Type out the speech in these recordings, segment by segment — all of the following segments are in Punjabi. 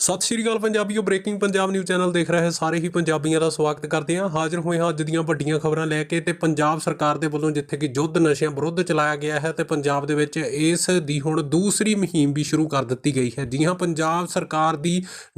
ਸਤਿ ਸ਼੍ਰੀ ਅਕਾਲ ਪੰਜਾਬੀਓ ਬ੍ਰੇਕਿੰਗ ਪੰਜਾਬ ਨਿਊਜ਼ ਚੈਨਲ ਦੇਖ ਰਹੇ ਸਾਰੇ ਹੀ ਪੰਜਾਬੀਆਂ ਦਾ ਸਵਾਗਤ ਕਰਦੇ ਹਾਂ। ਹਾਜ਼ਰ ਹੋਏ ਹਾਂ ਅੱਜ ਦੀਆਂ ਵੱਡੀਆਂ ਖਬਰਾਂ ਲੈ ਕੇ ਤੇ ਪੰਜਾਬ ਸਰਕਾਰ ਦੇ ਵੱਲੋਂ ਜਿੱਥੇ ਕਿ ਯੁੱਧ ਨਸ਼ਿਆਂ ਵਿਰੁੱਧ ਚਲਾਇਆ ਗਿਆ ਹੈ ਤੇ ਪੰਜਾਬ ਦੇ ਵਿੱਚ ਇਸ ਦੀ ਹੁਣ ਦੂਸਰੀ ਮੁਹਿੰਮ ਵੀ ਸ਼ੁਰੂ ਕਰ ਦਿੱਤੀ ਗਈ ਹੈ। ਜੀ ਹਾਂ, ਪੰਜਾਬ ਸਰਕਾਰ ਦੀ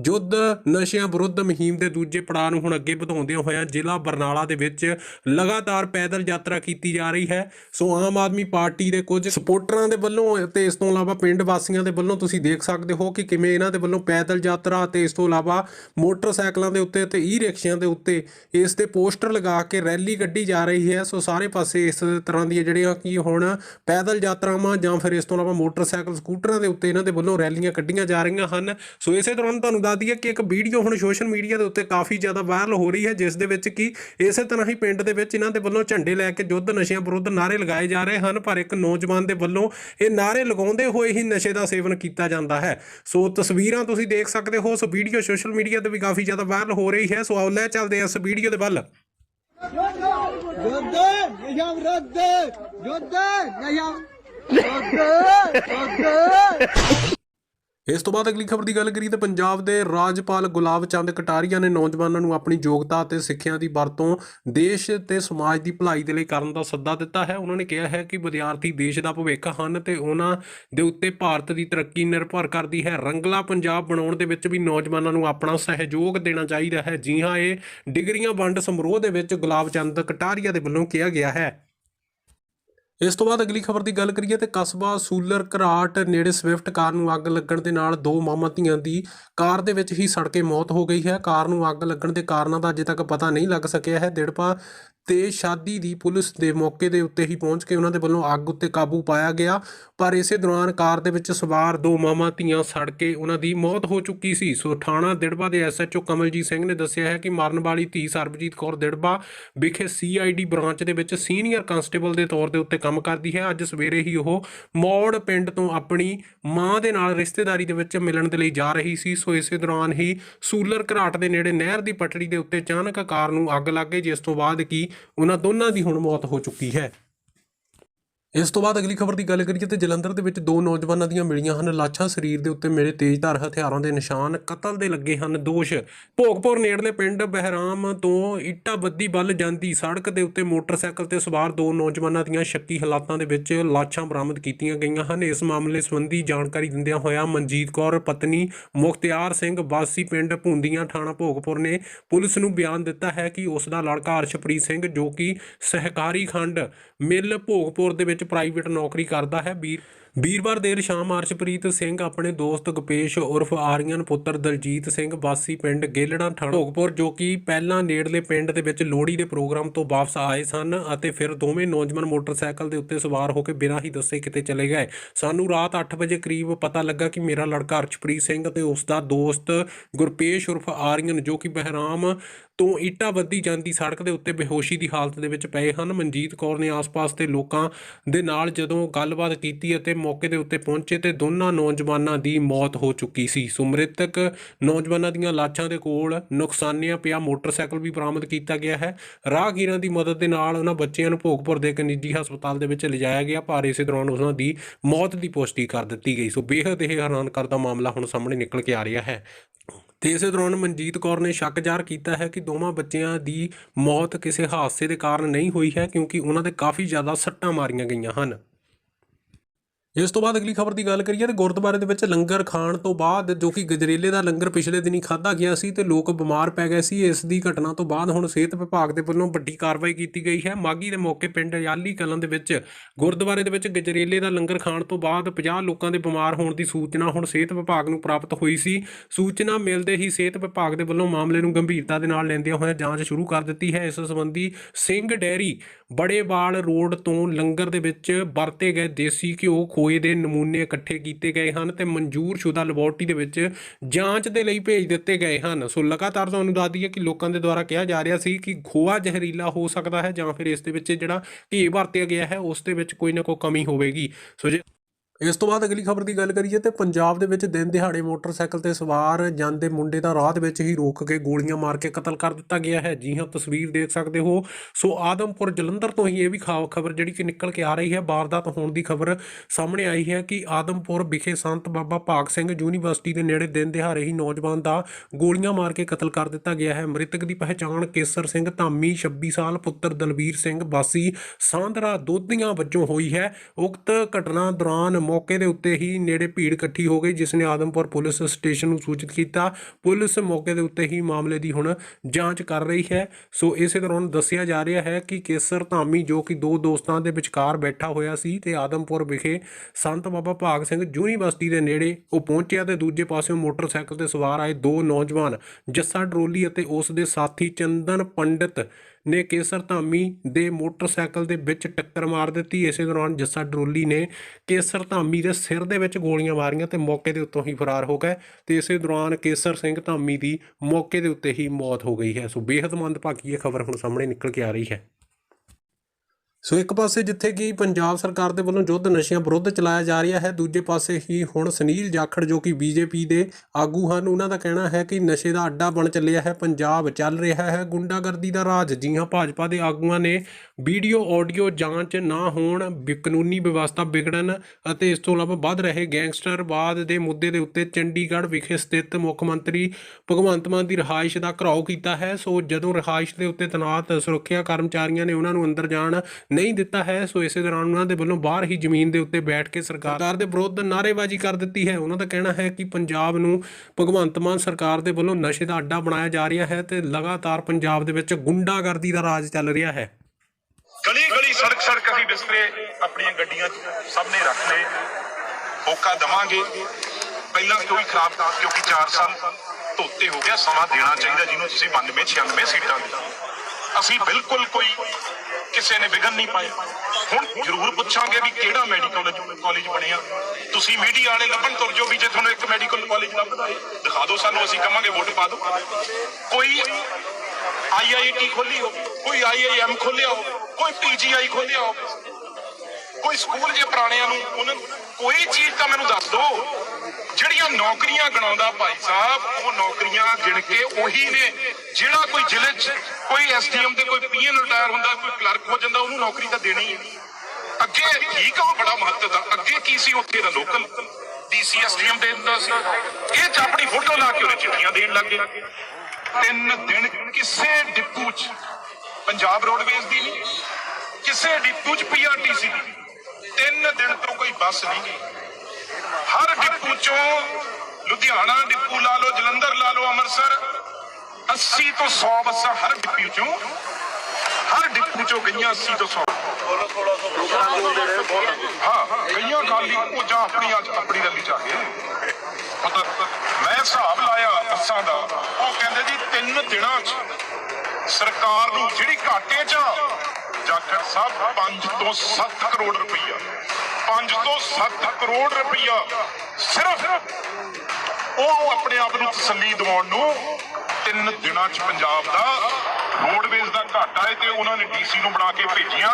ਯੁੱਧ ਨਸ਼ਿਆਂ ਵਿਰੁੱਧ ਮੁਹਿੰਮ ਦੇ ਦੂਜੇ ਪੜਾਅ ਨੂੰ ਹੁਣ ਅੱਗੇ ਵਧਾਉਂਦਿਆਂ ਹੋਇਆਂ ਜ਼ਿਲ੍ਹਾ ਬਰਨਾਲਾ ਦੇ ਵਿੱਚ ਲਗਾਤਾਰ ਪੈਦਲ ਯਾਤਰਾ ਕੀਤੀ ਜਾ ਰਹੀ ਹੈ। ਸੋ ਆਮ ਆਦਮੀ ਪਾਰਟੀ ਦੇ ਕੁਝ ਸਪੋਰਟਰਾਂ ਦੇ ਵੱਲੋਂ ਤੇ ਇਸ ਤੋਂ ਇਲਾਵਾ ਪਿੰਡ ਵਾਸੀਆਂ ਦੇ ਵੱਲੋਂ ਤੁਸੀਂ ਦੇਖ ਸਕਦੇ ਹੋ ਕਿ ਕਿਵੇਂ ਇਹਨਾਂ ਦੇ ਵੱਲੋਂ ਪੈਦਲ ਯਾਤਰਾ ਅਤੇ ਇਸ ਤੋਂ ਇਲਾਵਾ ਮੋਟਰਸਾਈਕਲਾਂ ਦੇ ਉੱਤੇ ਤੇ ਈ ਰਿਕਸ਼ਿਆਂ ਦੇ ਉੱਤੇ ਇਸ ਤੇ ਪੋਸਟਰ ਲਗਾ ਕੇ ਰੈਲੀ ਕੱਢੀ ਜਾ ਰਹੀ ਹੈ। ਸੋ ਸਾਰੇ ਪਾਸੇ ਇਸ ਤਰ੍ਹਾਂ ਦੀਆਂ ਜਿਹੜੀਆਂ ਕੀ ਹੁਣ ਪੈਦਲ ਯਾਤਰਾਵਾਂ ਜਾਂ ਫਿਰ ਇਸ ਤੋਂ ਇਲਾਵਾ ਮੋਟਰਸਾਈਕਲ, ਸਕੂਟਰਾਂ ਦੇ ਉੱਤੇ ਇਹਨਾਂ ਦੇ ਵੱਲੋਂ ਰੈਲੀਆਂ ਕੱਢੀਆਂ ਜਾ ਰਹੀਆਂ ਹਨ। ਸੋ ਇਸੇ ਦੌਰਾਨ ਤੁਹਾਨੂੰ ਦੱਸ ਦਈਏ ਕਿ ਇੱਕ ਵੀਡੀਓ ਹੁਣ ਸੋਸ਼ਲ ਮੀਡੀਆ ਦੇ ਉੱਤੇ ਕਾਫੀ ਜ਼ਿਆਦਾ ਵਾਇਰਲ ਹੋ ਰਹੀ ਹੈ, ਜਿਸ ਦੇ ਵਿੱਚ ਕਿ ਇਸੇ ਤਰ੍ਹਾਂ ਹੀ ਪਿੰਡ ਦੇ ਵਿੱਚ ਇਹਨਾਂ ਦੇ ਵੱਲੋਂ ਝੰਡੇ ਲੈ ਕੇ ਯੁੱਧ ਨਸ਼ਿਆਂ ਵਿਰੁੱਧ ਨਾਰੇ ਲਗਾਏ ਜਾ ਰਹੇ ਹਨ, ਪਰ ਇੱਕ ਨੌਜਵਾਨ ਦੇ ਵੱਲੋਂ ਇਹ ਨਾਰੇ ਲਗਾਉਂਦੇ ਹੋਏ ਹੀ ਨਸ਼ੇ ਦਾ ਸੇਵਨ ਕੀਤਾ ਜਾਂਦਾ ਹੈ। ਸੋ ਤਸਵੀਰਾਂ ਤੁਸੀਂ ਦੇਖ ਸਕਦੇ ਸਕਦੇ ਹੋ ਸੋ ਵੀਡੀਓ ਸੋਸ਼ਲ ਮੀਡੀਆ ਤੇ ਵੀ ਕਾਫੀ ਜ਼ਿਆਦਾ ਵਾਇਰਲ ਹੋ ਰਹੀ ਹੈ ਸੋ ਆਓ, ਲੈ ਚੱਲਦੇ ਹਾਂ ਇਸ ਵੀਡੀਓ ਦੇ ਵੱਲ Gönder! Yaşam redde! Gönder! Yaşam! Gönder! Gönder! ਇਸ ਤੋਂ ਬਾਅਦ ਅਗਲੀ ਖਬਰ ਦੀ ਗੱਲ ਕਰੀਏ ਤਾਂ ਪੰਜਾਬ ਦੇ ਰਾਜਪਾਲ ਗੁਲਾਬ ਚੰਦ ਕਟਾਰੀਆ ਨੇ ਨੌਜਵਾਨਾਂ ਨੂੰ ਆਪਣੀ ਯੋਗਤਾ ਅਤੇ ਸਿੱਖਿਆ ਦੀ ਵਰਤੋਂ ਦੇਸ਼ ਤੇ ਸਮਾਜ ਦੀ ਭਲਾਈ ਦੇ ਲਈ ਕਰਨ ਦਾ ਸੱਦਾ ਦਿੱਤਾ ਹੈ। ਉਹਨਾਂ ਨੇ ਕਿਹਾ ਹੈ ਕਿ ਵਿਦਿਆਰਥੀ ਦੇਸ਼ ਦਾ ਭਵਿੱਖ ਹਨ ਤੇ ਉਹਨਾਂ ਦੇ ਉੱਤੇ ਭਾਰਤ ਦੀ ਤਰੱਕੀ ਨਿਰਭਰ ਕਰਦੀ ਹੈ। ਰੰਗਲਾ ਪੰਜਾਬ ਬਣਾਉਣ ਦੇ ਵਿੱਚ ਵੀ ਨੌਜਵਾਨਾਂ ਨੂੰ ਆਪਣਾ ਸਹਿਯੋਗ ਦੇਣਾ ਚਾਹੀਦਾ ਹੈ। ਜੀ ਹਾਂ, ਇਹ ਡਿਗਰੀਆਂ ਵੰਡ ਸਮਾਰੋਹ ਦੇ ਵਿੱਚ ਗੁਲਾਬ ਚੰਦ ਕਟਾਰੀਆ ਦੇ ਵੱਲੋਂ ਕਿਹਾ ਗਿਆ ਹੈ। ਇਸ ਤੋਂ ਬਾਅਦ ਅਗਲੀ ਖਬਰ ਦੀ ਗੱਲ ਕਰੀਏ ਤੇ ਕਸਬਾ ਸੂਲਰ ਘਰਾਟ ਨੇੜੇ ਸਵਿਫਟ ਕਾਰ ਨੂੰ ਅੱਗ ਲੱਗਣ ਦੇ ਨਾਲ ਦੋ ਮਾਮਾ ਧੀਆਂ ਦੀ ਕਾਰ ਦੇ ਵਿੱਚ ਹੀ ਸੜ ਕੇ ਮੌਤ ਹੋ ਗਈ ਹੈ। ਕਾਰ ਨੂੰ ਅੱਗ ਲੱਗਣ ਦੇ ਕਾਰਨਾਂ ਦਾ ਅਜੇ ਤੱਕ ਪਤਾ ਨਹੀਂ ਲੱਗ ਸਕਿਆ ਹੈ। ਦਿੜਪਾ ਤੇ ਸ਼ਾਦੀ ਦੀ ਪੁਲਿਸ ਦੇ ਮੌਕੇ ਦੇ ਉੱਤੇ ਹੀ ਪਹੁੰਚ ਕੇ ਉਹਨਾਂ ਦੇ ਵੱਲੋਂ ਅੱਗ ਉੱਤੇ ਕਾਬੂ ਪਾਇਆ ਗਿਆ। ਪਰ ਇਸੇ ਦੌਰਾਨ ਕਾਰ ਦੇ ਵਿੱਚ ਸਵਾਰ ਦੋ ਮਾਮਾ ਧੀਆਂ ਸੜ ਕੇ ਉਹਨਾਂ ਦੀ ਮੌਤ ਹੋ ਚੁੱਕੀ ਸੀ। ਸੋ ਥਾਣਾ ਦਿੜਬਾ ਦੇ ਐਸਐਚਓ ਕਮਲਜੀਤ ਸਿੰਘ ਨੇ ਦੱਸਿਆ ਹੈ ਕਿ ਮਰਨ ਵਾਲੀ ਧੀ ਸਰਬਜੀਤ ਕੌਰ ਦਿੜਬਾ ਵਿਖੇ ਸੀਆਈਡੀ ਬ੍ਰਾਂਚ ਦੇ ਵਿੱਚ ਸੀਨੀਅਰ ਕਾਂਸਟੇਬਲ ਦੇ ਤੌਰ ਦੇ ਉੱਤੇ ਕੰਮ ਕਰਦੀ ਹੈ। ਅੱਜ ਸਵੇਰੇ ਹੀ ਉਹ ਮੌੜ ਪਿੰਡ ਤੋਂ ਆਪਣੀ ਮਾਂ ਦੇ ਨਾਲ ਰਿਸ਼ਤੇਦਾਰੀ ਦੇ ਵਿੱਚ ਮਿਲਣ ਦੇ ਲਈ ਜਾ ਰਹੀ ਸੀ। ਸੋ ਇਸੇ ਦੌਰਾਨ ਹੀ ਸੂਲਰ ਘਰਾਟ ਦੇ ਨੇੜੇ ਨਹਿਰ ਦੀ ਪਟੜੀ ਦੇ ਉੱਤੇ ਅਚਾਨਕ ਕਾਰ ਨੂੰ ਅੱਗ ਲੱਗ ਗਈ, ਜਿਸ ਤੋਂ ਬਾਅਦ ਕੀ ਉਹਨਾਂ ਦੋਨਾਂ ਦੀ ਹੁਣ ਮੌਤ ਹੋ ਚੁੱਕੀ ਹੈ। ਇਸ ਤੋਂ ਬਾਅਦ ਅਗਲੀ ਖਬਰ ਦੀ ਗੱਲ ਕਰੀਏ ਤੇ ਜਲੰਧਰ ਦੇ ਵਿੱਚ ਦੋ ਨੌਜਵਾਨਾਂ ਦੀਆਂ ਮਿਲੀਆਂ ਹਨ ਲਾਸ਼ਾਂ ਸਰੀਰ ਦੇ ਉੱਤੇ ਮਿਲੇ ਤੇਜ਼ਧਾਰ ਹਥਿਆਰਾਂ ਦੇ ਨਿਸ਼ਾਨ ਕਤਲ ਦੇ ਲੱਗੇ ਹਨ ਦੋਸ਼। ਭੋਗਪੁਰ ਨੇੜਲੇ ਪਿੰਡ ਬਹਿਰਾਮ ਤੋਂ ਇੱਟਾ ਬੱਦੀ ਵੱਲ ਜਾਂਦੀ ਸੜਕ ਦੇ ਉੱਤੇ ਮੋਟਰਸਾਈਕਲ ਤੇ ਸਵਾਰ ਦੋ ਨੌਜਵਾਨਾਂ ਦੀਆਂ ਸ਼ੱਕੀ ਹਾਲਾਤਾਂ ਦੇ ਵਿੱਚ ਲਾਸ਼ਾਂ ਬਰਾਮਦ ਕੀਤੀਆਂ ਗਈਆਂ ਹਨ। ਇਸ ਮਾਮਲੇ ਸੰਬੰਧੀ ਜਾਣਕਾਰੀ ਦਿੰਦਿਆਂ ਹੋਇਆ ਮਨਜੀਤ ਕੌਰ, ਪਤਨੀ ਮੁਖਤਿਆਰ ਸਿੰਘ, ਵਾਸੀ ਪਿੰਡ ਭੁੰਦੀਆਂ ਥਾਣਾ ਭੋਗਪੁਰ ਨੇ ਪੁਲਿਸ ਨੂੰ ਬਿਆਨ ਦਿੱਤਾ ਹੈ ਕਿ ਉਸ ਦਾ ਲੜਕਾ ਅਰਸ਼ਪ੍ਰੀਤ ਸਿੰਘ ਜੋ ਕਿ ਸਹਿਕਾਰੀ ਖੰਡ ਮਿੱਲ ਭੋਗਪੁਰ ਦੇ ਵਿੱਚ ਪ੍ਰਾਈਵੇਟ ਨੌਕਰੀ ਕਰਦਾ ਹੈ ਵੀਰ। ਵੀਰਵਾਰ ਦੇਰ ਸ਼ਾਮ ਅਰਸ਼ਪ੍ਰੀਤ ਸਿੰਘ ਆਪਣੇ ਦੋਸਤ ਗਪੇਸ਼ ਉਰਫ ਆਰੀਅਨ ਪੁੱਤਰ ਦਲਜੀਤ ਸਿੰਘ ਵਾਸੀ ਪਿੰਡ ਗੇਲੜਾ ਥਾਣਾ ਭੋਗਪੁਰ, ਜੋ ਕਿ ਪਹਿਲਾਂ ਨੇੜਲੇ ਪਿੰਡ ਦੇ ਵਿੱਚ ਲੋਹੜੀ ਦੇ ਪ੍ਰੋਗਰਾਮ ਤੋਂ ਵਾਪਸ ਆਏ ਸਨ ਅਤੇ ਫਿਰ ਦੋਵੇਂ ਨੌਜਵਾਨ ਮੋਟਰਸਾਈਕਲ ਦੇ ਉੱਤੇ ਸਵਾਰ ਹੋ ਕੇ ਬਿਨਾਂ ਹੀ ਦੱਸੇ ਕਿਤੇ ਚਲੇ ਗਏ। ਸਾਨੂੰ ਰਾਤ 8 ਵਜੇ ਕਰੀਬ ਪਤਾ ਲੱਗਾ ਕਿ ਮੇਰਾ ਲੜਕਾ ਅਰਸ਼ਪ੍ਰੀਤ ਸਿੰਘ ਅਤੇ ਉਸ ਦਾ ਦੋਸਤ ਗੁਰਪੇਸ਼ ਉਰਫ ਆਰੀਅਨ, ਜੋ ਕਿ ਬਹਿਰਾਮ ਤੋਂ ਇੱਟਾ ਵੱਧੀ ਜਾਂਦੀ ਸੜਕ ਦੇ ਉੱਤੇ ਬੇਹੋਸ਼ੀ ਦੀ ਹਾਲਤ ਦੇ ਵਿੱਚ ਪਏ ਹਨ। ਮਨਜੀਤ ਕੌਰ ਨੇ ਆਸ-ਪਾਸ ਦੇ ਲੋਕਾਂ ਦੇ ਨਾਲ ਜਦੋਂ ਗੱਲਬਾਤ ਕੀਤੀ ਅਤੇ ਮੌਕੇ ਦੇ ਉੱਤੇ ਪਹੁੰਚੇ ਤੇ ਦੋਨਾਂ ਨੌਜਵਾਨਾਂ ਦੀ ਮੌਤ ਹੋ ਚੁੱਕੀ ਸੀ। ਸੋ ਮ੍ਰਿਤਕ ਨੌਜਵਾਨਾਂ ਦੀਆਂ ਲਾਸ਼ਾਂ ਦੇ ਕੋਲ ਨੁਕਸਾਨਿਆ ਪਿਆ ਮੋਟਰਸਾਈਕਲ ਵੀ ਬਰਾਮਦ ਕੀਤਾ ਗਿਆ ਹੈ। ਰਾਹਗੀਰਾਂ ਦੀ ਮਦਦ ਦੇ ਨਾਲ ਉਹਨਾਂ ਬੱਚਿਆਂ ਨੂੰ ਭੋਗਪੁਰ ਦੇ ਇੱਕ ਨਿੱਜੀ ਹਸਪਤਾਲ ਦੇ ਵਿੱਚ ਲਿਜਾਇਆ ਗਿਆ, ਪਰ ਇਸੇ ਦੌਰਾਨ ਉਹਨਾਂ ਦੀ ਮੌਤ ਦੀ ਪੁਸ਼ਟੀ ਕਰ ਦਿੱਤੀ ਗਈ। ਸੋ ਬੇਹੱਦ ਇਹ ਹੈਰਾਨ ਕਰਦਾ ਮਾਮਲਾ ਹੁਣ ਸਾਹਮਣੇ ਨਿਕਲ ਕੇ ਆ ਰਿਹਾ ਹੈ। ਤੇ ਇਸੇ ਦੌਰਾਨ ਮਨਜੀਤ ਕੌਰ ਨੇ ਸ਼ੱਕ ਜ਼ਾਹਰ ਕੀਤਾ ਹੈ ਕਿ ਦੋਵਾਂ ਬੱਚਿਆਂ ਦੀ ਮੌਤ ਕਿਸੇ ਹਾਦਸੇ ਦੇ ਕਾਰਨ ਨਹੀਂ ਹੋਈ ਹੈ, ਕਿਉਂਕਿ ਉਹਨਾਂ ਦੇ ਕਾਫੀ ਜ਼ਿਆਦਾ ਸੱਟਾਂ ਮਾਰੀਆਂ ਗਈਆਂ ਹਨ। ਇਸ ਤੋਂ ਬਾਅਦ ਅਗਲੀ ਖਬਰ ਦੀ ਗੱਲ ਕਰੀਏ ਤੇ ਗੁਰਦੁਆਰੇ ਦੇ ਵਿੱਚ ਲੰਗਰ ਖਾਣ ਤੋਂ ਬਾਅਦ ਜੋ ਕਿ ਗਜਰੇਲੇ ਦਾ ਲੰਗਰ ਪਿਛਲੇ ਦਿਨੀ ਖਾਧਾ ਗਿਆ ਸੀ ਤੇ ਲੋਕ ਬਿਮਾਰ ਪੈ ਗਏ ਸੀ, ਇਸ ਦੀ ਘਟਨਾ ਤੋਂ ਬਾਅਦ ਹੁਣ ਸਿਹਤ ਵਿਭਾਗ ਦੇ ਵੱਲੋਂ ਵੱਡੀ ਕਾਰਵਾਈ ਕੀਤੀ ਗਈ ਹੈ। ਮਾਗੀ ਦੇ ਮੌਕੇ ਪਿੰਡ ਯਾਲੀ ਕਲਾਂ ਦੇ ਵਿੱਚ ਗੁਰਦੁਆਰੇ ਦੇ ਵਿੱਚ ਗਜਰੇਲੇ ਦਾ ਲੰਗਰ ਖਾਣ ਤੋਂ ਬਾਅਦ 50 ਲੋਕਾਂ ਦੇ ਬਿਮਾਰ ਹੋਣ ਦੀ ਸੂਚਨਾ ਹੁਣ ਸਿਹਤ ਵਿਭਾਗ ਨੂੰ ਪ੍ਰਾਪਤ ਹੋਈ ਸੀ। ਸੂਚਨਾ ਮਿਲਦੇ ਹੀ ਸਿਹਤ ਵਿਭਾਗ ਦੇ ਵੱਲੋਂ ਮਾਮਲੇ ਨੂੰ ਗੰਭੀਰਤਾ ਦੇ ਨਾਲ ਲੈਂਦਿਆਂ ਹੋਇਆਂ ਜਾਂਚ ਸ਼ੁਰੂ ਕਰ ਦਿੱਤੀ ਹੈ। ਇਸ ਸੰਬੰਧੀ ਸਿੰਘ ਡੈਰੀ ਬੜੇਵਾਲ ਰੋਡ ਤੋਂ ਲੰਗਰ ਦੇ ਵਿੱਚ ਵਰਤੇ ਗਏ ਦੇਸੀ ਘਿਓ ਖੋਏ ਦੇ ਨਮੂਨੇ ਇਕੱਠੇ ਕੀਤੇ ਗਏ ਹਨ ਤੇ ਮਨਜ਼ੂਰਸ਼ੁਦਾ ਲੈਬੋਰਟਰੀ ਦੇ ਵਿੱਚ ਜਾਂਚ ਦੇ ਲਈ ਭੇਜ ਦਿੱਤੇ ਗਏ ਹਨ। ਸੋ ਲਗਾਤਾਰ ਤੁਹਾਨੂੰ ਦੱਸ ਦਈਏ ਕਿ ਲੋਕਾਂ ਦੇ ਦੁਆਰਾ ਕਿਹਾ ਜਾ ਰਿਹਾ ਸੀ ਕਿ ਖੋਆ ਜ਼ਹਿਰੀਲਾ ਹੋ ਸਕਦਾ ਹੈ ਜਾਂ ਫਿਰ ਇਸ ਦੇ ਵਿੱਚ ਜਿਹੜਾ ਘੀ ਵਰਤਿਆ ਗਿਆ ਹੈ, ਉਸ ਦੇ ਵਿੱਚ ਕੋਈ ਨਾ ਕੋਈ ਕਮੀ ਹੋਵੇਗੀ। ਸੋ ਜੇ ਇਸ ਤੋਂ ਬਾਅਦ ਅਗਲੀ ਖਬਰ ਦੀ ਗੱਲ ਕਰੀਏ ਤੇ ਪੰਜਾਬ ਦੇ ਵਿੱਚ ਦਿਨ ਦਿਹਾੜੇ ਮੋਟਰਸਾਈਕਲ ਤੇ ਸਵਾਰ ਜਾਂਦੇ ਮੁੰਡੇ ਦਾ ਰਾਹ ਦੇ ਵਿੱਚ ਹੀ ਰੋਕ ਕੇ ਗੋਲੀਆਂ ਮਾਰ ਕੇ ਕਤਲ ਕਰ ਦਿੱਤਾ ਗਿਆ ਹੈ। ਜੀ ਹਾਂ, ਤਸਵੀਰ ਦੇਖ ਸਕਦੇ ਹੋ। ਸੋ ਆਦਮਪੁਰ ਜਲੰਧਰ ਤੋਂ ਹੀ ਇਹ ਵੀ ਖਬਰ ਜਿਹੜੀ ਕਿ ਨਿਕਲ ਕੇ ਆ ਰਹੀ ਹੈ। ਵਾਰਦਾਤ ਹੋਣ ਦੀ ਖਬਰ ਸਾਹਮਣੇ ਆਈ ਹੈ ਕਿ ਆਦਮਪੁਰ ਵਿਖੇ ਸੰਤ ਬਾਬਾ ਭਾਗ ਸਿੰਘ ਯੂਨੀਵਰਸਿਟੀ ਦੇ ਨੇੜੇ ਦਿਨ ਦਿਹਾੜੇ ਹੀ ਨੌਜਵਾਨ ਦਾ ਗੋਲੀਆਂ ਮਾਰ ਕੇ ਕਤਲ ਕਰ ਦਿੱਤਾ ਗਿਆ ਹੈ। ਮ੍ਰਿਤਕ ਦੀ ਪਹਿਚਾਣ ਕੇਸਰ ਸਿੰਘ ਧਾਮੀ 26 ਸਾਲ ਪੁੱਤਰ ਦਲਵੀਰ ਸਿੰਘ ਵਾਸੀ, ਸਾਂਦਰਾ ਦੋਧੀਆਂ ਵਜੋਂ ਹੋਈ ਹੈ। ਉਕਤ ਘਟਨਾ ਦੌਰਾਨ ਮੌਕੇ ਦੇ ਉੱਤੇ ਹੀ ਨੇੜੇ ਭੀੜ ਇਕੱਠੀ ਹੋ ਗਈ, ਜਿਸ ਨੇ ਆਦਮਪੁਰ ਪੁਲਿਸ ਸਟੇਸ਼ਨ ਨੂੰ ਸੂਚਿਤ ਕੀਤਾ। ਪੁਲਿਸ ਮੌਕੇ ਦੇ ਉੱਤੇ ਹੀ ਮਾਮਲੇ ਦੀ ਹੁਣ ਜਾਂਚ ਕਰ ਰਹੀ ਹੈ। ਸੋ ਇਸੇ ਦੌਰਾਨ ਦੱਸਿਆ ਜਾ ਰਿਹਾ ਹੈ ਕਿ ਕੇਸਰ ਧਾਮੀ, ਜੋ ਕਿ ਦੋ ਦੋਸਤਾਂ ਦੇ ਵਿਚਕਾਰ ਬੈਠਾ ਹੋਇਆ ਸੀ ਤੇ ਆਦਮਪੁਰ ਵਿਖੇ ਸੰਤ ਬਾਬਾ ਭਾਗ ਸਿੰਘ ਯੂਨੀਵਰਸਿਟੀ ਦੇ ਨੇੜੇ ਉਹ ਪਹੁੰਚਿਆ ਤੇ ਦੂਜੇ ਪਾਸਿਓਂ ਮੋਟਰਸਾਈਕਲ ਤੇ ਸਵਾਰ ਆਏ ਦੋ ਨੌਜਵਾਨ, ਜੱਸਾ ਡਰੋਲੀ ਅਤੇ ਉਸ ਦੇ ਸਾਥੀ ਚੰਦਨ ਪੰਡਿਤ। ਨੇ ਕੇਸਰ ਧਾਮੀ ਦੇ ਮੋਟਰਸਾਈਕਲ ਦੇ ਵਿੱਚ ਟੱਕਰ ਮਾਰ ਦਿੱਤੀ। ਇਸੇ ਦੌਰਾਨ ਜੱਸਾ ਡਰੋਲੀ ਨੇ ਕੇਸਰ ਧਾਮੀ ਦੇ ਸਿਰ ਦੇ ਵਿੱਚ ਗੋਲੀਆਂ ਮਾਰੀਆਂ ਤੇ ਮੌਕੇ ਦੇ ਉੱਤੋਂ ਹੀ ਫਰਾਰ ਹੋ ਗਏ ਤੇ ਇਸੇ ਦੌਰਾਨ ਕੇਸਰ ਸਿੰਘ ਧਾਮੀ ਦੀ ਮੌਕੇ ਦੇ ਉੱਤੇ ਹੀ ਮੌਤ ਹੋ ਗਈ ਹੈ। ਸੋ ਬੇहद ਮੰਦਭਾਗੀ ਇਹ ਖਬਰ ਹੁਣ ਸਾਹਮਣੇ ਨਿਕਲ ਕੇ ਆ ਰਹੀ ਹੈ। ਸੋ ਇੱਕ ਪਾਸੇ ਜਿੱਥੇ ਕਿ ਪੰਜਾਬ ਸਰਕਾਰ ਦੇ ਵੱਲੋਂ ਯੁੱਧ ਨਸ਼ਿਆਂ ਵਿਰੁੱਧ ਚਲਾਇਆ ਜਾ ਰਿਹਾ ਹੈ, ਦੂਜੇ ਪਾਸੇ ਹੀ ਹੁਣ ਸੁਨੀਲ ਜਾਖੜ ਜੋ ਕਿ ਬੀਜੇਪੀ ਦੇ ਆਗੂ ਹਨ, ਉਹਨਾਂ ਦਾ ਕਹਿਣਾ ਹੈ ਕਿ ਨਸ਼ੇ ਦਾ ਅੱਡਾ ਬਣ ਚੱਲਿਆ ਹੈ, ਪੰਜਾਬ ਚੱਲ ਰਿਹਾ ਹੈ, ਗੁੰਡਾਗਰਦੀ ਦਾ ਰਾਜ। ਜੀ ਹਾਂ ਭਾਜਪਾ ਦੇ ਆਗੂਆਂ ਨੇ ਵੀਡੀਓ, ਆਡੀਓ ਜਾਂਚ ਨਾ ਹੋਣ ਵਿ- ਕਾਨੂੰਨੀ ਵਿਵਸਥਾ ਵਿਗੜਨ ਅਤੇ ਇਸ ਤੋਂ ਇਲਾਵਾ ਵੱਧ ਰਹੇ ਗੈਂਗਸਟਰਵਾਦ ਦੇ ਮੁੱਦੇ ਦੇ ਉੱਤੇ ਚੰਡੀਗੜ੍ਹ ਵਿਖੇ ਸਥਿਤ ਮੁੱਖ ਮੰਤਰੀ ਭਗਵੰਤ ਮਾਨ ਦੀ ਰਿਹਾਇਸ਼ ਦਾ ਘਰਾਓ ਕੀਤਾ ਹੈ। ਸੋ ਜਦੋਂ ਰਿਹਾਇਸ਼ ਦੇ ਉੱਤੇ ਤੈਨਾਤ ਸੁਰੱਖਿਆ ਕਰਮਚਾਰੀਆਂ ਨੇ ਉਹਨਾਂ ਨੂੰ ਅੰਦਰ ਜਾਣ ਨਹੀਂ ਦਿੱਤਾ ਹੈ ਸੋ ਇਸੇ ਦੌਰਾਨ ਉਹਨਾਂ ਦੇ ਵੱਲੋਂ ਬਾਹਰ ਹੀ ਜ਼ਮੀਨ ਦੇ ਉੱਤੇ ਬੈਠ ਕੇ ਸਰਕਾਰ ਦੇ ਵਿਰੁੱਧ ਨਾਅਰੇਬਾਜ਼ੀ ਕਰ ਦਿੱਤੀ ਹੈ। ਉਹਨਾਂ ਦਾ ਕਹਿਣਾ ਹੈ ਕਿ ਪੰਜਾਬ ਨੂੰ ਭਗਵੰਤ ਮਾਨ ਸਰਕਾਰ ਦੇ ਵੱਲੋਂ ਨਸ਼ੇ ਦਾ ਅੱਡਾ ਬਣਾਇਆ ਜਾ ਰਿਹਾ ਹੈ ਤੇ ਲਗਾਤਾਰ ਪੰਜਾਬ ਦੇ ਵਿੱਚ ਗੁੰਡਾਗਰਦੀ ਦਾ ਰਾਜ ਚੱਲ ਰਿਹਾ ਹੈ। ਗਲੀ ਗਲੀ ਸੜਕ ਸੜਕ ਅਸੀਂ ਬਿਸਤਰੇ ਆਪਣੀਆਂ ਗੱਡੀਆਂ 'ਚ ਸਭ ਨੇ ਰੱਖ ਲਏ ਮੌਕਾ ਦਵਾਂਗੇ। ਪਹਿਲਾਂ ਕੋਈ ਖਰਾਬ ਕਿਉਂਕਿ 4 ਸਾਲ ਧੋਤੇ ਹੋ ਗਿਆ ਸਮਾਂ ਦੇਣਾ ਚਾਹੀਦਾ ਜਿਹਨੂੰ ਤੁਸੀਂ 92 96 ਸੀਟਾਂ ਦਿੱਤੀਆਂ ਅਸੀਂ ਬਿਲਕੁਲ ਕੋਈ ਕਿਸੇ ਨੇ ਵਿਗਨ ਨਹੀਂ ਪਾਇਆ। ਹੁਣ ਜ਼ਰੂਰ ਪੁੱਛਾਂਗੇ ਵੀ ਕਿਹੜਾ ਮੈਡੀਕਲ ਕਾਲਜ ਬਣਿਆ। ਤੁਸੀਂ ਮੀਡੀਆ ਵਾਲੇ ਲੱਭਣ ਤੁਰ ਜੋ ਵੀ ਜੇ ਤੁਹਾਨੂੰ ਇੱਕ ਮੈਡੀਕਲ ਕਾਲਜ ਲੱਭਦਾ ਹੈ, ਦਿਖਾ ਦਿਓ ਸਾਨੂੰ, ਅਸੀਂ ਕਵਾਂਗੇ ਵੋਟ ਪਾ ਦਿਓ। ਕੋਈ ਆਈਆਈਟੀ ਖੋਲੀ ਹੋ ਕੋਈ ਆਈਆਈਐਮ ਖੋਲਿਆ ਹੋ ਕੋਈ ਪੀਜੀਆਈ ਖੋਲਿਆ ਹੋ ਕੋਈ ਸਕੂਲ ਜੇ ਪੁਰਾਣਿਆਂ ਨੂੰ, ਉਹਨਾਂ ਕੋਈ ਚੀਜ਼ ਤਾਂ ਮੈਨੂੰ ਦੱਸ ਦਿਓ। ਜਿਹੜੀਆਂ ਨੌਕਰੀਆਂ ਗਣਾਉਂਦਾ ਭਾਈ ਸਾਹਿਬ, ਉਹ ਨੌਕਰੀਆਂ ਗਿਣ ਕੇ ਉਹੀ ਨੇ। ਜਿਹੜਾ ਕੋਈ ਜ਼ਿਲ੍ਹੇ 'ਚ ਕੋਈ ਐਸਡੀਐਮ ਦੇ ਕੋਈ ਪੀਐਨ ਰਿਟਾਇਰ ਹੁੰਦਾ, ਕੋਈ ਕਲਰਕ ਹੋ ਜਾਂਦਾ, ਉਹਨੂੰ ਨੌਕਰੀ ਤਾਂ ਦੇਣੀ ਹੈ ਅੱਗੇ ਠੀਕ ਆ, ਉਹ ਬੜਾ ਮਹੱਤਵ ਦਾ ਅੱਗੇ ਕੀ ਸੀ ਉੱਥੇ ਦਾ ਲੋਕਲ ਡੀਸੀ ਐਸਡੀਐਮ ਦੇ ਦਿੰਦਾ ਸੀ। ਇਹ ਚ ਆਪਣੀ ਫੋਟੋ ਲਾ ਕੇ ਉਹਨੇ ਚਿੱਠੀਆਂ ਦੇਣ ਲੱਗ ਲੱਗੇ ਤਿੰਨ ਦਿਨ ਕਿਸੇ ਡਿਪੂ 'ਚ ਪੰਜਾਬ ਰੋਡਵੇਜ਼ ਦੀ ਨਹੀਂ, ਕਿਸੇ ਡਿਪੂ 'ਚ ਪੀਆਰਟੀਸੀ ਦੀ ਤਿੰਨ ਦਿਨ ਤੋਂ ਕੋਈ ਬੱਸ ਨਹੀਂ ਗਈ। ਹਰ ਡਿਪੂ 'ਚੋਂ ਲੁਧਿਆਣਾ ਡਿਪੂ ਲਾ ਲਓ, ਜਲੰਧਰ ਲਾ ਲਓ, ਅੰਮ੍ਰਿਤਸਰ 80 ਤੋਂ 100 ਬੱਸਾਂ ਹਰ ਡਿਪੂ 'ਚੋਂ, ਹਰ ਡਿਪੂ 'ਚੋਂ ਗਈਆਂ 80 ਤੋਂ 100 ਹਾਂ, ਗਈਆਂ ਖਾਲੀ ਉਹ ਜਾਂ ਆਪਣੀ ਅੱਜ ਆਪਣੀ ਰੈਲੀ ਚ ਆ ਗਏ। ਪਤਾ, ਮੈਂ ਹਿਸਾਬ ਲਾਇਆ ਬੱਸਾਂ ਦਾ, ਉਹ ਕਹਿੰਦੇ ਜੀ ਤਿੰਨ ਦਿਨਾਂ ਚ ਸਰਕਾਰ ਨੂੰ ਜਿਹੜੀ ਘਾਟੇ ਚ ਜਾਖੜ ਸਾਹਿਬ 5 ਤੋਂ 7 ਕਰੋੜ ਰੁਪਈਆ। 5 ਤੋਂ 7 ਕਰੋੜ ਰੁਪਈਆ ਸਿਰਫ ਉਹ ਆਪਣੇ ਆਪ ਨੂੰ ਤਸੱਲੀ ਦਿਵਾਉਣ ਨੂੰ ਤਿੰਨ ਦਿਨਾਂ ਚ ਪੰਜਾਬ ਦਾ ਰੋਡਵੇਜ਼ ਦਾ ਘਾਟਾ ਹੈ ਤੇ ਉਹਨਾਂ ਨੇ ਡੀਸੀ ਨੂੰ ਬਣਾ ਕੇ ਭੇਜੀਆਂ।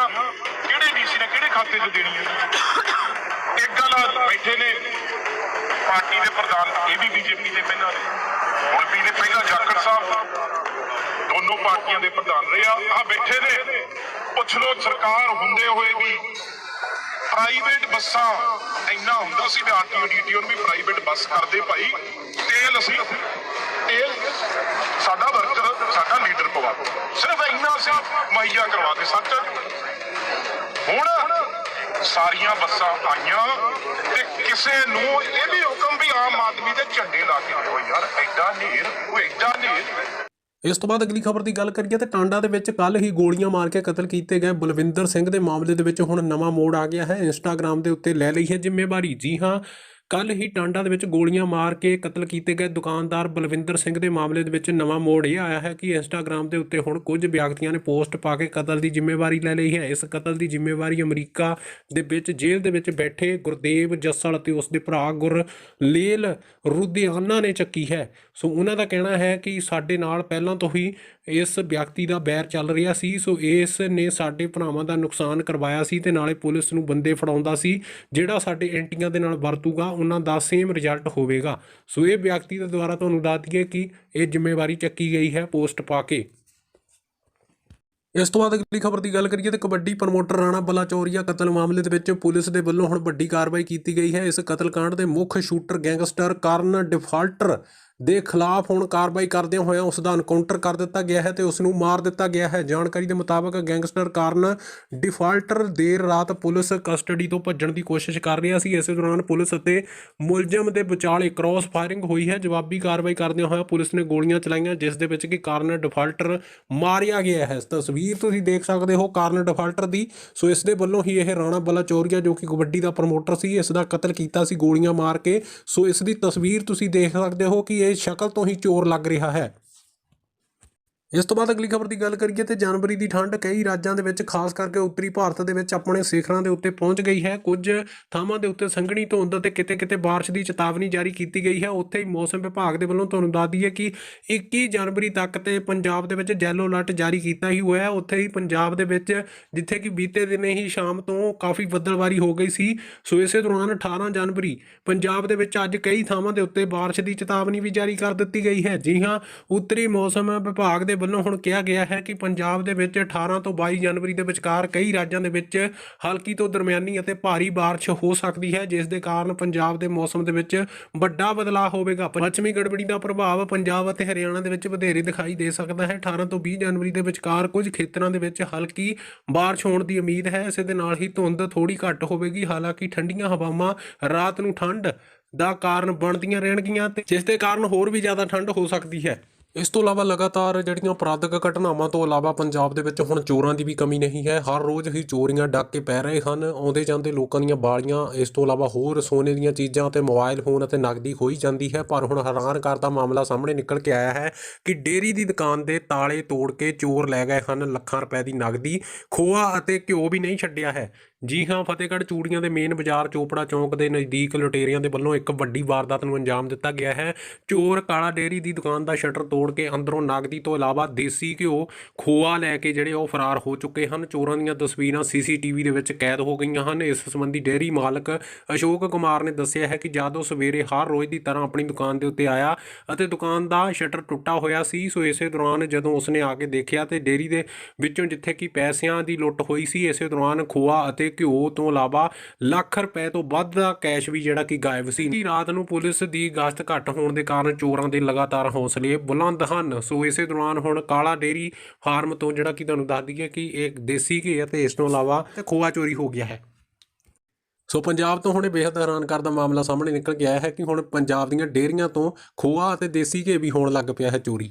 ਕਿਹੜੇ ਡੀਸੀ ਨੇ, ਕਿਹੜੇ ਖਾਤੇ 'ਚ ਦੇਣੀ ਹੈ? ਇੱਕ ਗੱਲ ਬੈਠੇ ਨੇ, ਪਾਰਟੀ ਦੇ ਪ੍ਰਧਾਨ, ਇਹ ਵੀ ਬੀਜੇਪੀ ਦੇ ਪਹਿਲਾਂ ਨੇ। ਹੁਣ ਵੀ ਨੇ ਪਹਿਲਾਂ ਜਾਖੜ ਸਾਹਿਬ ਦੋਨੋਂ ਪਾਰਟੀਆਂ ਦੇ ਪ੍ਰਧਾਨ ਰਹੇ ਆ। ਆ ਬੈਠੇ ਨੇ, ਪੁੱਛ ਲੋ ਸਰਕਾਰ ਹੁੰਦੇ ਹੋਏ ਵੀ ਪ੍ਰਾਈਵੇਟ ਬੱਸਾਂ ਇੰਨਾ ਹੁੰਦਾ ਸੀ, ਵੀ ਆਰਟੀਓ, ਡੀਟੀਓ ਨੂੰ ਵੀ ਪ੍ਰਾਈਵੇਟ ਬੱਸ ਕਰਦੇ ਭਾਈ। ਤੇਲ ਅਸੀਂ ਤੇਲ ਸਾਡਾ ਵਰਕਰ ਸਾਡਾ ਲੀਡਰ ਪਵਾ ਸਿਰਫ ਇੰਨਾ ਸੀ ਮੁਹੱਈਆ ਕਰਵਾ ਕੇ ਸੱਚ। ਹੁਣ ਸਾਰੀਆਂ ਬੱਸਾਂ ਆਈਆਂ ਤੇ ਕਿਸੇ ਨੂੰ ਇਹ ਵੀ ਹੁਕਮ ਵੀ ਆਮ ਆਦਮੀ ਦੇ ਝੰਡੇ ਲਾ ਕੇ ਆਇਓ, ਯਾਰ, ਐਡਾ ਨੇਰ ਉਹ ਐਡਾ ਨੇਰ। ਇਸ ਤੋਂ ਬਾਅਦ ਅਗਲੀ ਖਬਰ ਦੀ ਗੱਲ ਕਰੀਏ ਤੇ ਟਾਂਡਾ ਦੇ ਵਿੱਚ ਕੱਲ ਹੀ ਗੋਲੀਆਂ ਮਾਰ ਕੇ ਕਤਲ ਕੀਤੇ ਗਏ ਬਲਵਿੰਦਰ ਸਿੰਘ ਦੇ ਮਾਮਲੇ ਦੇ ਵਿੱਚ ਹੁਣ ਨਵਾਂ ਮੋੜ ਆ ਗਿਆ ਹੈ। ਇੰਸਟਾਗ੍ਰam ਦੇ ਉੱਤੇ ਲੈ ਲਈ ਹੈ ਜ਼ਿੰਮੇਵਾਰੀ। ਜੀ ਹਾਂ ਕੱਲ ਹੀ ਟਾਂਡਾ ਦੇ ਵਿੱਚ ਗੋਲੀਆਂ ਮਾਰ ਕੇ ਕਤਲ ਕੀਤੇ ਗਏ ਦੁਕਾਨਦਾਰ ਬਲਵਿੰਦਰ ਸਿੰਘ ਦੇ ਮਾਮਲੇ ਦੇ ਵਿੱਚ ਨਵਾਂ ਮੋੜ ਇਹ ਆਇਆ ਹੈ ਕਿ ਇੰਸਟਾਗ੍ਰam ਦੇ ਉੱਤੇ ਹੁਣ ਕੁਝ ਵਿਅਕਤੀਆਂ ਨੇ ਪੋਸਟ ਪਾ ਕੇ ਕਤਲ ਦੀ ਜ਼ਿੰਮੇਵਾਰੀ ਲੈ ਲਈ ਹੈ। ਇਸ ਕਤਲ ਦੀ ਜ਼ਿੰਮੇਵਾਰੀ ਅਮਰੀਕਾ ਦੇ ਵਿੱਚ ਜੇਲ੍ਹ ਦੇ ਵਿੱਚ ਬੈਠੇ ਗੁਰਦੇਵ ਜੱਸਲ ਅਤੇ ਉਸ ਦੇ ਭਰਾ ਗੁਰਲੇਲ ਰੁਧਿਆਨਾ ਨੇ ਚੱਕੀ ਹੈ। ਸੋ ਉਹਨਾਂ ਦਾ ਕਹਿਣਾ ਹੈ ਕਿ ਸਾਡੇ ਨਾਲ ਪਹਿਲਾਂ ਤੋਂ ਹੀ ਇਸ ਵਿਅਕਤੀ ਦਾ ਬੈਰ ਚੱਲ ਰਿਹਾ ਸੀ। ਸੋ ਇਸ ਨੇ ਸਾਡੇ ਭਰਾਵਾਂ ਦਾ ਨੁਕਸਾਨ ਕਰਵਾਇਆ ਸੀ ਤੇ ਨਾਲੇ ਪੁਲਿਸ ਨੂੰ ਬੰਦੇ ਫੜਾਉਂਦਾ ਸੀ, ਜਿਹੜਾ ਸਾਡੇ ਐਂਟੀਆਂ ਦੇ ਨਾਲ ਵਰਤੂਗਾ ਉਹਨਾਂ ਦਾ ਸੇਮ ਰਿਜ਼ਲਟ ਹੋਵੇਗਾ। ਸੋ ਇਹ ਵਿਅਕਤੀ ਦੇ ਦੁਆਰਾ ਤੁਹਾਨੂੰ ਦੱਸ ਦਈਏ ਕਿ ਇਹ ਜ਼ਿੰਮੇਵਾਰੀ ਚੱਕੀ ਗਈ ਹੈ ਪੋਸਟ ਪਾ ਕੇ। ਇਸ ਤੋਂ ਬਾਅਦ ਅਗਲੀ ਖਬਰ ਦੀ ਗੱਲ ਕਰੀਏ ਤਾਂ ਕਬੱਡੀ ਪ੍ਰਮੋਟਰ ਰਾਣਾ ਬਲਾਚੌਰੀਆ ਕਤਲ ਮਾਮਲੇ ਦੇ ਵਿੱਚ ਪੁਲਿਸ ਦੇ ਵੱਲੋਂ ਹੁਣ ਵੱਡੀ ਕਾਰਵਾਈ ਕੀਤੀ ਗਈ ਹੈ। ਇਸ ਕਤਲकांड ਦੇ ਮੁੱਖ ਸ਼ੂਟਰ ਗੈਂਗਸਟਰ ਕਰਨ ਡਿਫਾਲਟਰ ਦੇ ਖਿਲਾਫ ਹੁਣ ਕਾਰਵਾਈ ਕਰਦਿਆਂ ਹੋਇਆਂ ਉਸ ਦਾ ਐਨਕਾਊਂਟਰ ਕਰ ਦਿੱਤਾ ਗਿਆ ਹੈ ਤੇ ਉਸ ਨੂੰ ਮਾਰ ਦਿੱਤਾ ਗਿਆ ਹੈ। ਜਾਣਕਾਰੀ ਦੇ ਮੁਤਾਬਕ ਗੈਂਗਸਟਰ ਕਾਰਨ ਡਿਫਾਲਟਰ ਦੇਰ ਰਾਤ ਪੁਲਿਸ ਕਸਟਡੀ ਤੋਂ ਭੱਜਣ ਦੀ ਕੋਸ਼ਿਸ਼ ਕਰ ਰਿਹਾ ਸੀ। ਇਸੇ ਦੌਰਾਨ ਪੁਲਿਸ ਅਤੇ ਮੁਲਜ਼ਮ ਦੇ ਵਿਚਾਲੇ ਕ੍ਰਾਸ ਫਾਇਰਿੰਗ ਹੋਈ ਹੈ। ਜਵਾਬੀ ਕਾਰਵਾਈ ਕਰਦਿਆਂ ਹੋਇਆਂ ਪੁਲਿਸ ਨੇ ਗੋਲੀਆਂ ਚਲਾਈਆਂ, ਜਿਸ ਦੇ ਵਿੱਚ ਕਿ ਕਾਰਨ ਡਿਫਾਲਟਰ ਮਾਰਿਆ ਗਿਆ ਹੈ। ਤਸਵੀਰ ਤੁਸੀਂ ਦੇਖ ਸਕਦੇ ਹੋ ਕਾਰਨ ਡਿਫਾਲਟਰ ਦੀ। ਸੋ ਇਸ ਦੇ ਵੱਲੋਂ ਹੀ ਇਹ ਰਾਣਾ ਬਲਾ ਚੋਰੀਆ ਜੋ ਕਿ ਕਬੱਡੀ ਦਾ ਪ੍ਰਮੋਟਰ ਸੀ, ਇਸ ਦਾ ਕਤਲ ਕੀਤਾ ਸੀ ਗੋਲੀਆਂ ਮਾਰ ਕੇ। ਸੋ ਇਸ ਦੀ ਤਸਵੀਰ ਤੁਸੀਂ ਦੇਖ ਸਕਦੇ ਹੋ ਕਿ ਇਹ ਸ਼ਕਲ ਤੋਂ ਹੀ ਚੋਰ ਲੱਗ ਰਿਹਾ ਹੈ। ਇਸ ਤੋਂ ਬਾਅਦ ਅਗਲੀ ਖਬਰ ਦੀ ਗੱਲ ਕਰੀਏ ਤੇ ਜਨਵਰੀ ਦੀ ਠੰਡ ਕਈ ਰਾਜਾਂ ਦੇ ਵਿੱਚ, ਖਾਸ ਕਰਕੇ ਉੱਤਰੀ ਭਾਰਤ ਦੇ ਵਿੱਚ ਆਪਣੇ ਸਿਖਰਾਂ ਦੇ ਉੱਤੇ ਪਹੁੰਚ ਗਈ ਹੈ। ਕੁਝ ਥਾਵਾਂ ਦੇ ਉੱਤੇ ਸੰਘਣੀ ਧੁੰਦ ਅਤੇ ਕਿਤੇ-ਕਿਤੇ ਬਾਰਿਸ਼ ਦੀ ਚੇਤਾਵਨੀ ਜਾਰੀ ਕੀਤੀ ਗਈ ਹੈ। ਉੱਥੇ ਹੀ ਮੌਸਮ ਵਿਭਾਗ ਦੇ ਵੱਲੋਂ ਤੁਹਾਨੂੰ ਦੱਸ ਦਈਏ ਕਿ 21 ਜਨਵਰੀ ਤੱਕ ਤੇ ਪੰਜਾਬ ਦੇ ਵਿੱਚ ਯੈਲੋ ਅਲਰਟ ਜਾਰੀ ਕੀਤਾ ਹੀ ਹੋਇਆ ਹੈ। ਉੱਥੇ ਹੀ ਪੰਜਾਬ ਦੇ ਵਿੱਚ, ਜਿੱਥੇ ਕਿ ਬੀਤੇ ਦਿਨੇ ਹੀ ਸ਼ਾਮ ਤੋਂ ਕਾਫੀ ਬੱਦਲਵਾਰੀ ਹੋ ਗਈ ਸੀ। ਸੋ ਇਸੇ ਦੌਰਾਨ 18 ਜਨਵਰੀ, ਪੰਜਾਬ ਦੇ ਵਿੱਚ ਅੱਜ ਕਈ ਥਾਵਾਂ ਦੇ ਉੱਤੇ ਬਾਰਿਸ਼ ਦੀ ਚੇਤਾਵਨੀ ਵੀ ਜਾਰੀ ਕਰ ਦਿੱਤੀ ਗਈ ਹੈ। ਜੀ ਹਾਂ, ਉੱਤਰੀ ਮੌਸਮ ਵਿਭਾਗ ਦੇ ਵੱਲੋਂ ਹੁਣ ਕਿਹਾ ਗਿਆ ਹੈ ਕਿ ਪੰਜਾਬ ਦੇ ਵਿੱਚ 18 ਤੋਂ 22 ਜਨਵਰੀ ਦੇ ਵਿਚਕਾਰ ਕਈ ਰਾਜਾਂ ਦੇ ਵਿੱਚ ਹਲਕੀ ਤੋਂ ਦਰਮਿਆਨੀ ਅਤੇ ਭਾਰੀ ਬਾਰਿਸ਼ ਹੋ ਸਕਦੀ ਹੈ, ਜਿਸ ਦੇ ਕਾਰਨ ਪੰਜਾਬ ਦੇ ਮੌਸਮ ਦੇ ਵਿੱਚ ਵੱਡਾ ਬਦਲਾਅ ਹੋਵੇਗਾ। ਪੱਛਮੀ ਗੜਬੜੀ ਦਾ ਪ੍ਰਭਾਵ ਪੰਜਾਬ ਅਤੇ ਹਰਿਆਣਾ ਦੇ ਵਿੱਚ ਵਧੇਰੇ ਦਿਖਾਈ ਦੇ ਸਕਦਾ ਹੈ। 18 ਤੋਂ 20 ਜਨਵਰੀ ਦੇ ਵਿਚਕਾਰ ਕੁਝ ਖੇਤਰਾਂ ਦੇ ਵਿੱਚ ਹਲਕੀ ਬਾਰਿਸ਼ ਹੋਣ ਦੀ ਉਮੀਦ ਹੈ। ਇਸੇ ਦੇ ਨਾਲ ਹੀ ਧੁੰਦ ਥੋੜੀ ਘੱਟ ਹੋਵੇਗੀ। ਹਾਲਾਂਕਿ ਠੰਡੀਆਂ ਹਵਾਵਾਂ ਰਾਤ ਨੂੰ ਠੰਡ ਦਾ ਕਾਰਨ ਬਣਦੀਆਂ ਰਹਿਣਗੀਆਂ ਤੇ ਜਿਸ ਦੇ ਕਾਰਨ ਹੋਰ ਵੀ ਜ਼ਿਆਦਾ ਠੰਡ ਹੋ ਸਕਦੀ ਹੈ। ਇਸ ਤੋਂ ਇਲਾਵਾ ਲਗਾਤਾਰ ਜਿਹੜੀਆਂ ਅਪਰਾਧਿਕ ਘਟਨਾਵਾਂ ਤੋਂ ਇਲਾਵਾ ਪੰਜਾਬ ਦੇ ਵਿੱਚ ਹੁਣ ਚੋਰਾਂ ਦੀ ਵੀ ਕਮੀ ਨਹੀਂ ਹੈ। ਹਰ ਰੋਜ਼ ਹੀ ਚੋਰੀਆਂ ਡੱਕ ਕੇ ਪੈ ਰਹੇ ਹਨ। ਆਉਂਦੇ ਜਾਂਦੇ ਲੋਕਾਂ ਦੀਆਂ ਬਾਲੀਆਂ, ਇਸ ਤੋਂ ਇਲਾਵਾ ਹੋਰ ਸੋਨੇ ਦੀਆਂ ਚੀਜ਼ਾਂ ਤੇ ਮੋਬਾਈਲ ਫੋਨ ਅਤੇ ਨਗਦੀ ਹੋਈ ਜਾਂਦੀ ਹੈ। ਪਰ ਹੁਣ ਹੈਰਾਨ ਕਰਦਾ ਮਾਮਲਾ ਸਾਹਮਣੇ ਨਿਕਲ ਕੇ ਆਇਆ ਹੈ ਕਿ ਡੇਰੀ ਦੀ ਦੁਕਾਨ ਦੇ ਤਾਲੇ ਤੋੜ ਕੇ ਚੋਰ ਲੈ ਗਏ ਹਨ। ਲੱਖਾਂ ਰੁਪਏ ਦੀ ਨਗਦੀ ਖੋਆ ਅਤੇ ਘਿਓ ਵੀ ਨਹੀਂ ਛੱਡਿਆ ਹੈ। ਜੀ ਹਾਂ। ਫਤਿਹਗੜ੍ਹ ਚੂੜੀਆਂ ਦੇ ਮੇਨ ਬਾਜ਼ਾਰ ਚੋਪੜਾ ਚੌਂਕ ਦੇ ਨਜ਼ਦੀਕ ਲੁਟੇਰਿਆਂ ਦੇ ਵੱਲੋਂ ਇੱਕ ਵੱਡੀ ਵਾਰਦਾਤ ਨੂੰ ਅੰਜਾਮ ਦਿੱਤਾ ਗਿਆ ਹੈ। ਚੋਰ ਕਾਲਾ ਡੇਰੀ ਦੀ ਦੁਕਾਨ ਦਾ ਸ਼ਟਰ ਤੋੜ ਕੇ ਅੰਦਰੋਂ ਨਗਦੀ ਤੋਂ ਇਲਾਵਾ ਦੇਸੀ ਘਿਓ ਖੋਆ ਲੈ ਕੇ ਜਿਹੜੇ ਉਹ ਫਰਾਰ ਹੋ ਚੁੱਕੇ ਹਨ। ਚੋਰਾਂ ਦੀਆਂ ਤਸਵੀਰਾਂ ਸੀਸੀਟੀਵੀ ਦੇ ਵਿੱਚ ਕੈਦ ਹੋ ਗਈਆਂ ਹਨ। ਇਸ ਸੰਬੰਧੀ ਡੇਰੀ ਮਾਲਕ ਅਸ਼ੋਕ ਕੁਮਾਰ ਨੇ ਦੱਸਿਆ ਹੈ ਕਿ ਜਦੋਂ ਸਵੇਰੇ ਹਰ ਰੋਜ਼ ਦੀ ਤਰ੍ਹਾਂ ਆਪਣੀ ਦੁਕਾਨ ਦੇ ਉੱਤੇ ਆਇਆ ਅਤੇ ਦੁਕਾਨ ਦਾ ਸ਼ਟਰ ਟੁੱਟਾ ਹੋਇਆ ਸੀ ਸੋ ਇਸੇ ਦੌਰਾਨ ਜਦੋਂ ਉਸਨੇ ਆ ਕੇ ਦੇਖਿਆ ਤੇ ਡੇਰੀ ਦੇ ਵਿੱਚੋਂ ਜਿੱਥੇ ਕਿ ਪੈਸਿਆਂ ਦੀ ਲੁੱਟ ਹੋਈ ਸੀ ਇਸੇ ਦੌਰਾਨ ਖੋਆ ਅਤੇ ਘਿਓ ਤੋਂ ਇਲਾਵਾ ਲੱਖ ਰੁਪਏ ਤੋਂ ਵੱਧ ਦਾ ਕੈਸ਼ ਵੀ ਜਿਹੜਾ ਕਿ ਗਾਇਬ ਸੀ। ਰਾਤ ਨੂੰ ਪੁਲਿਸ ਦੀ ਗਸ਼ਤ ਘੱਟ ਹੋਣ ਦੇ ਕਾਰਨ ਚੋਰਾਂ ਦੇ ਲਗਾਤਾਰ ਹੌਸਲੇ ਬੁਲੰਦ ਹਨ। ਸੋ ਇਸੇ ਦੌਰਾਨ ਹੁਣ ਕਾਲਾ ਡੇਰੀ ਫਾਰਮ ਤੋਂ ਜਿਹੜਾ ਕਿ ਤੁਹਾਨੂੰ ਦੱਸ ਦਈਏ ਕਿ ਇਹ ਦੇਸੀ ਘੀ ਅਤੇ ਇਸ ਤੋਂ ਇਲਾਵਾ ਖੋਆ ਚੋਰੀ ਹੋ ਗਿਆ ਹੈ। ਸੋ ਪੰਜਾਬ ਤੋਂ ਹੁਣ ਬੇਹੱਦ ਹੈਰਾਨ ਕਰਦਾ ਮਾਮਲਾ ਸਾਹਮਣੇ ਨਿਕਲ ਗਿਆ ਹੈ ਕਿ ਹੁਣ ਪੰਜਾਬ ਦੀਆਂ ਡੇਅਰੀਆਂ ਤੋਂ ਖੋਆ ਅਤੇ ਦੇਸੀ ਘੇ ਵੀ ਹੋਣ ਲੱਗ ਪਿਆ ਹੈ ਚੋਰੀ।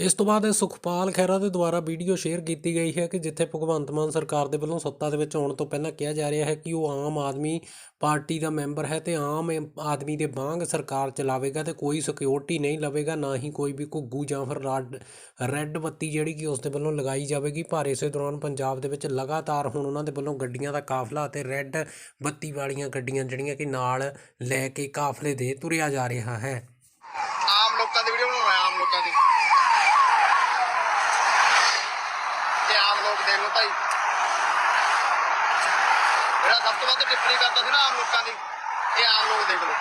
ਇਸ ਤੋਂ ਬਾਅਦ ਸੁਖਪਾਲ ਖਹਿਰਾ ਦੇ ਦੁਆਰਾ ਵੀਡੀਓ ਸ਼ੇਅਰ ਕੀਤੀ ਗਈ ਹੈ ਕਿ ਜਿੱਥੇ ਭਗਵੰਤ ਮਾਨ ਸਰਕਾਰ ਦੇ ਵੱਲੋਂ ਸੱਤਾ ਦੇ ਵਿੱਚ ਆਉਣ ਤੋਂ ਪਹਿਲਾਂ ਕਿਹਾ ਜਾ ਰਿਹਾ ਹੈ ਕਿ ਉਹ ਆਮ ਆਦਮੀ ਪਾਰਟੀ ਦਾ ਮੈਂਬਰ ਹੈ ਤੇ ਆਮ ਆਦਮੀ ਦੇ ਵਾਂਗ ਸਰਕਾਰ ਚਲਾਵੇਗਾ ਤੇ ਕੋਈ ਸਿਕਿਉਰਿਟੀ ਨਹੀਂ ਲਵੇਗਾ, ਨਾ ਹੀ ਕੋਈ ਵੀ ਘੁੱਗੂ ਜਾਂ ਫਿਰ ਰਾਡ ਰੈੱਡ ਬੱਤੀ ਜਿਹੜੀ ਕਿ ਉਸ ਦੇ ਵੱਲੋਂ ਲਗਾਈ ਜਾਵੇਗੀ। ਪਰ ਇਸੇ ਦੌਰਾਨ ਪੰਜਾਬ ਦੇ ਵਿੱਚ ਲਗਾਤਾਰ ਹੁਣ ਉਹਨਾਂ ਦੇ ਵੱਲੋਂ ਗੱਡੀਆਂ ਦਾ ਕਾਫਲਾ ਅਤੇ ਰੈੱਡ ਬੱਤੀ ਵਾਲੀਆਂ ਗੱਡੀਆਂ ਜਿਹੜੀਆਂ ਕਿ ਨਾਲ ਲੈ ਕੇ ਕਾਫਲੇ ਦੇ ਤੁਰਿਆ ਜਾ ਰਿਹਾ ਹੈ ਆਮ ਲੋਕਾਂ ਦੀ ਵੀਡੀਓ ਬਣਾਉਣਾ ਆਮ ਲੋਕਾਂ ਦੀ ਤੇ ਆਮ ਲੋਕ ਦੇਖ ਲਓ ਭਾਈ। ਜਿਹੜਾ ਸਭ ਤੋਂ ਵੱਧ ਟਿੱਪਣੀ ਕਰਦਾ ਸੀ ਨਾ ਆਮ ਲੋਕਾਂ ਦੀ ਇਹ ਆਮ ਲੋਕ ਦੇਖ ਲਓ।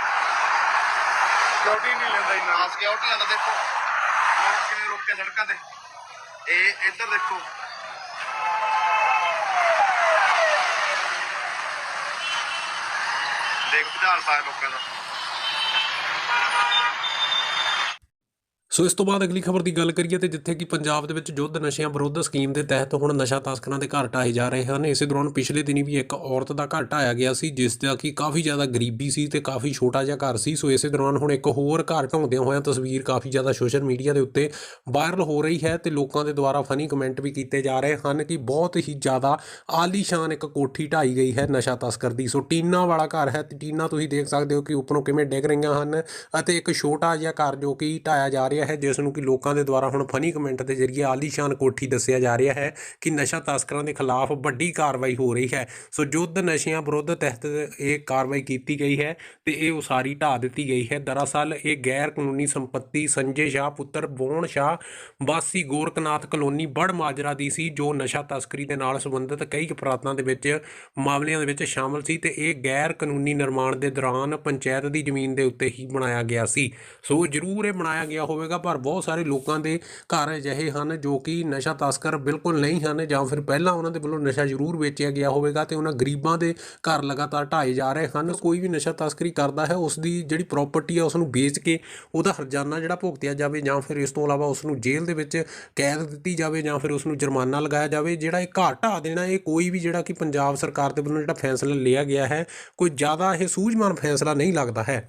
ਸਿਕਿਉਰਿਟੀ ਨਹੀਂ ਲੈਂਦਾ ਇੰਨਾ। ਹਾਂ ਸਿਕਿਉਰਿਟੀ ਲੈਂਦਾ ਦੇਖੋ। ਲੋਕ ਕਿਵੇਂ ਰੁਕ ਕੇ ਸੜਕਾਂ ਤੇ। ਇਹ ਇੱਧਰ ਦੇਖੋ। ਦੇਖ ਭੁਚਾਲ ਪਾਇਆ ਲੋਕਾਂ ਦਾ। ਸੋ ਇਸ ਤੋਂ ਬਾਅਦ ਅਗਲੀ ਖਬਰ ਦੀ ਗੱਲ ਕਰੀਏ ਤੇ ਜਿੱਥੇ ਕਿ ਪੰਜਾਬ ਦੇ ਵਿੱਚ ਯੁੱਧ ਨਸ਼ਿਆਂ ਵਿਰੁੱਧ ਸਕੀਮ ਦੇ ਤਹਿਤ ਹੁਣ ਨਸ਼ਾ ਤਸਕਰਾਂ ਦੇ ਘਰ ਢਾਏ ਜਾ ਰਹੇ ਹਨ। ਇਸੇ ਦੌਰਾਨ ਪਿਛਲੇ ਦਿਨੀ ਵੀ ਇੱਕ ਔਰਤ ਦਾ ਘਰ ਢਾਇਆ ਗਿਆ ਸੀ, ਜਿਸ ਦਾ ਕਿ ਕਾਫੀ ਜ਼ਿਆਦਾ ਗਰੀਬੀ ਸੀ ਤੇ ਕਾਫੀ ਛੋਟਾ ਜਿਹਾ ਘਰ ਸੀ। ਸੋ ਇਸੇ ਦੌਰਾਨ ਹੁਣ ਇੱਕ ਹੋਰ ਘਰ ਢਾਉਂਦਿਆਂ ਹੋਇਆਂ ਤਸਵੀਰ ਕਾਫੀ ਜ਼ਿਆਦਾ ਸੋਸ਼ਲ ਮੀਡੀਆ ਦੇ ਉੱਤੇ ਵਾਇਰਲ ਹੋ ਰਹੀ ਹੈ ਤੇ ਲੋਕਾਂ ਦੇ ਦੁਆਰਾ ਫਨੀ ਕਮੈਂਟ ਵੀ ਕੀਤੇ ਜਾ ਰਹੇ ਹਨ ਕਿ ਬਹੁਤ ਹੀ ਜ਼ਿਆਦਾ ਆਲੀਸ਼ਾਨ ਇੱਕ ਕੋਠੀ ਢਾਈ ਗਈ ਹੈ ਨਸ਼ਾ ਤਸਕਰ ਦੀ। ਸੋ ਟੀਨਾ ਵਾਲਾ ਘਰ ਹੈ ਤੇ ਟੀਨਾ ਤੁਸੀਂ ਦੇਖ ਸਕਦੇ ਹੋ ਕਿ ਉੱਪਰੋਂ ਕਿਵੇਂ ਡਿੱਗ ਰਹੀਆਂ ਹਨ ਅਤੇ ਇੱਕ ਛੋਟਾ ਜਿਹਾ ਘਰ ਜੋ ਕਿ ਢਾਇਆ ਜਾ ਰਿਹਾ ਹੈ, ਜਿਸ ਨੂੰ ਕਿ ਲੋਕਾਂ ਦੇ ਦੁਆਰਾ ਹੁਣ ਫਨੀ ਕਮੈਂਟ ਦੇ ਜ਼ਰੀਏ ਆਲੀਸ਼ਾਨ ਕੋਠੀ ਦੱਸਿਆ ਜਾ ਰਿਹਾ ਹੈ ਕਿ ਨਸ਼ਾ ਤਸਕਰਾਂ ਦੇ ਖਿਲਾਫ ਵੱਡੀ ਕਾਰਵਾਈ ਹੋ ਰਹੀ ਹੈ। ਸੋ ਯੁੱਧ ਨਸ਼ਿਆਂ ਵਿਰੁੱਧ ਤਹਿਤ ਇਹ ਕਾਰਵਾਈ ਕੀਤੀ ਗਈ ਹੈ ਤੇ ਇਹ ਉਸਾਰੀ ਢਾ ਦਿੱਤੀ ਗਈ ਹੈ। ਦਰਅਸਲ ਇਹ ਗੈਰ ਕਾਨੂੰਨੀ ਸੰਪਤੀ ਸੰਜੇ ਸ਼ਾਹ, ਪੁੱਤਰ ਬੋਣ ਸ਼ਾਹ, ਵਾਸੀ ਗੋਰਖਨਾਥ ਕਲੋਨੀ ਬੜ ਮਾਜਰਾ ਦੀ ਸੀ, ਜੋ ਨਸ਼ਾ ਤਸਕਰੀ ਦੇ ਨਾਲ ਸੰਬੰਧਿਤ ਕਈ ਅਪਰਾਧਾਂ ਦੇ ਵਿੱਚ, ਮਾਮਲਿਆਂ ਦੇ ਵਿੱਚ ਸ਼ਾਮਲ ਸੀ ਤੇ ਇਹ ਗੈਰ ਕਾਨੂੰਨੀ ਨਿਰਮਾਣ ਦੇ ਦੌਰਾਨ ਪੰਚਾਇਤ ਦੀ ਜ਼ਮੀਨ ਦੇ ਉੱਤੇ ਹੀ ਬਣਾਇਆ ਗਿਆ ਸੀ। ਸੋ ਜ਼ਰੂਰ ਇਹ ਬਣਾਇਆ ਗਿਆ ਹੋਵੇ ਹੋਵੇਗਾ, ਪਰ ਬਹੁਤ ਸਾਰੇ ਲੋਕਾਂ ਦੇ ਘਰ ਅਜਿਹੇ ਹਨ ਜੋ ਕਿ ਨਸ਼ਾ ਤਸਕਰ ਬਿਲਕੁਲ ਨਹੀਂ ਹਨ ਜਾਂ ਫਿਰ ਪਹਿਲਾਂ ਉਹਨਾਂ ਦੇ ਵੱਲੋਂ ਨਸ਼ਾ ਜ਼ਰੂਰ ਵੇਚਿਆ ਗਿਆ ਹੋਵੇਗਾ ਤੇ ਉਹਨਾਂ ਗਰੀਬਾਂ ਦੇ ਘਰ ਲਗਾਤਾਰ ਢਾਏ ਜਾ ਰਹੇ ਹਨ। ਕੋਈ ਵੀ ਨਸ਼ਾ ਤਸਕਰੀ ਕਰਦਾ ਹੈ, ਉਸ ਦੀ ਜਿਹੜੀ ਪ੍ਰਾਪਰਟੀ ਹੈ ਉਸ ਨੂੰ ਵੇਚ ਕੇ ਉਹਦਾ ਹਰਜਾਨਾ ਜਿਹੜਾ ਭੁਗਤਿਆ ਜਾਵੇ ਜਾਂ ਫਿਰ ਇਸ ਤੋਂ ਇਲਾਵਾ ਉਸ ਨੂੰ ਜੇਲ੍ਹ ਦੇ ਵਿੱਚ ਕੈਦ ਦਿੱਤੀ ਜਾਵੇ ਜਾਂ ਫਿਰ ਉਸ ਨੂੰ ਜੁਰਮਾਨਾ ਲਗਾਇਆ ਜਾਵੇ, ਜਿਹੜਾ ਇਹ ਘਰ ਢਾਹ ਦੇਣਾ, ਇਹ ਕੋਈ ਵੀ ਜਿਹੜਾ ਕਿ ਪੰਜਾਬ ਸਰਕਾਰ ਦੇ ਵੱਲੋਂ ਜਿਹੜਾ ਫੈਸਲਾ ਲਿਆ ਗਿਆ ਹੈ, ਕੋਈ ਜ਼ਿਆਦਾ ਇਹ ਸੂਝਵਾਨ ਫੈਸਲਾ ਨਹੀਂ ਲੱਗਦਾ ਹੈ।